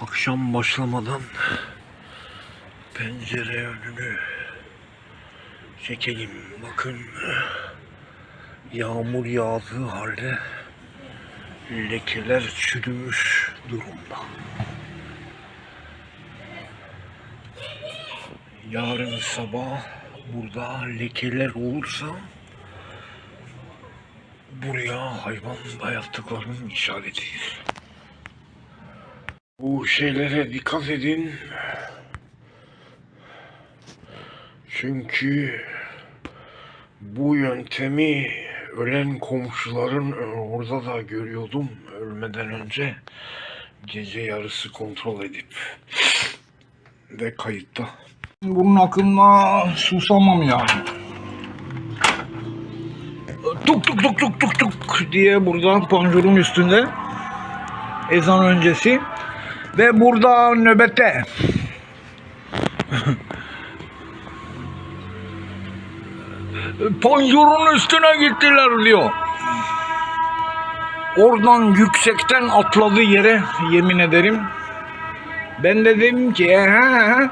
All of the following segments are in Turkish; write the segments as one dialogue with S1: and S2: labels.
S1: Akşam başlamadan pencere önünü çekeyim. Bakın yağmur yağdığı halde lekeler çürümüş durumda. Yarın sabah burada lekeler olursa buraya hayvan dayattıklarının işaretidir. Bu şeylere dikkat edin. Çünkü bu yöntemi ölen komşuların orada da görüyordum ölmeden önce gece yarısı kontrol edip ve kayıtta.
S2: Bunun akılına susamam yani. Tuk tuk tuk tuk tuk tuk diye burada panjurun üstünde ezan öncesi ve burada nöbette panjurun üstüne gittiler diyor. Oradan yüksekten atladı yere yemin ederim. Ben de dedim ki he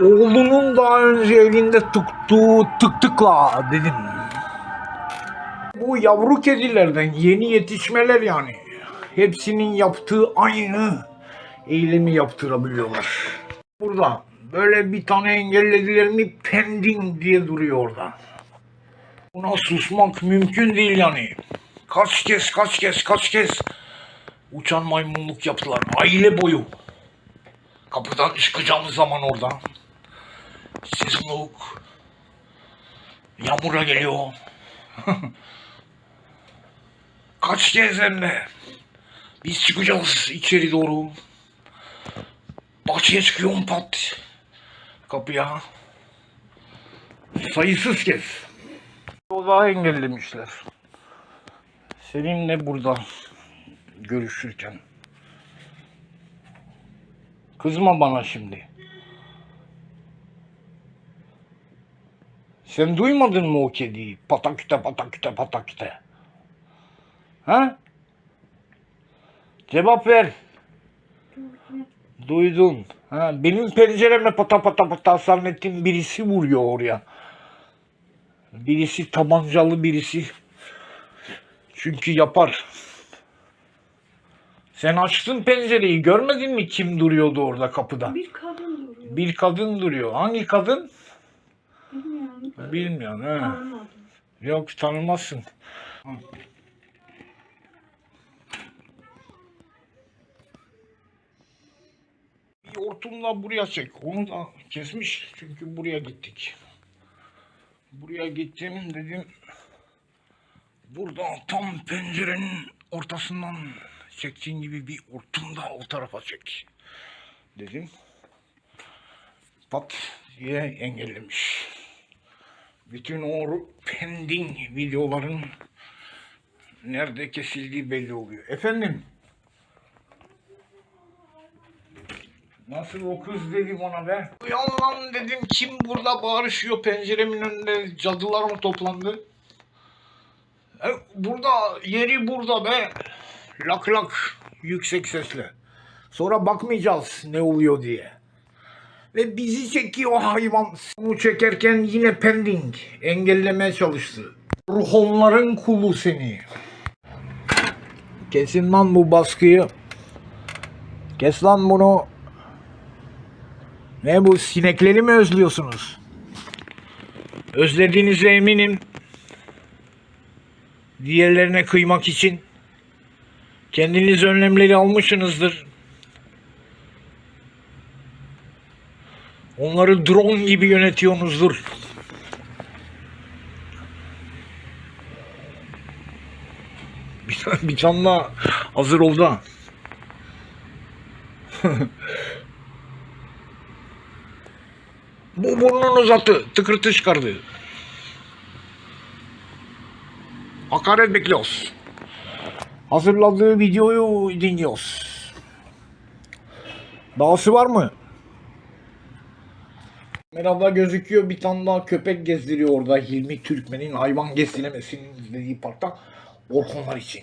S2: oğlunun daha önce elinde tuttuğu tık tıkla dedim. Bu yavru kedilerden yeni yetişmeler yani. Hepsinin yaptığı aynı eylemi yaptırabiliyorlar. Burada böyle bir tane engellediler mi pending diye duruyor orada. Buna susmak mümkün değil yani. Kaç kez kaç kez kaç kez uçan maymunluk yaptılar. Aile boyu. Kapıdan çıkacağımız zaman orada. Sezonluk. Yağmura geliyor. Kaç kez hem de. Biz çıkacağız içeri doğru. Bahçeye çıkıyorum pat. Kapıya. Sayısız kez. Daha engellemişler. Seninle burada görüşürken. Kızma bana şimdi. Sen duymadın mı o kediyi? Pataküte pataküte pataküte. Ha? Cevap ver. Duydun. Ha, benim pencereme pata pata pata zannettiğim birisi vuruyor oraya. Birisi tabancalı birisi. Çünkü yapar. Sen açtın pencereyi görmedin mi kim duruyordu orada kapıda?
S3: Bir kadın duruyor.
S2: Bir kadın duruyor. Hangi kadın?
S3: Bilmiyorum.
S2: Bilmiyorum. He.
S3: Tanımadım.
S2: Yok tanımazsın. Bir hortumla buraya çek. Onu da kesmiş. Çünkü buraya gittik. Buraya gittim dedim. Burada tam pencerenin ortasından çektiğin gibi bir hortum da o tarafa çek. Dedim. Pat diye engellemiş bütün o pending videoların nerede kesildiği belli oluyor. Efendim? Nasıl o kız dedim ona be. Uyan lan dedim kim burada bağırışıyor penceremin önünde cadılar mı toplandı? E, burada yeri burada be. Lak lak yüksek sesle. Sonra bakmayacağız ne oluyor diye. Ve bizi çekiyor hayvan. Bunu çekerken yine pending. Engellemeye çalıştı. Ruhonların kulu seni. Kesin lan bu baskıyı. Kes lan bunu. Ne bu sinekleri mi özlüyorsunuz? Özlediğinize eminim. Diğerlerine kıymak için. Kendiniz önlemleri almışsınızdır. Onları drone gibi yönetiyorsunuzdur. Bir bir daha hazır oldu. Bu burnunu uzattı. Tıkırtı çıkardı. Hakaret bekliyoruz. Hazırladığı videoyu dinliyoruz. Dahası var mı? Kamerada gözüküyor bir tane daha köpek gezdiriyor orada Hilmi Türkmen'in hayvan gezdiremesin dediği parkta Orkunlar için.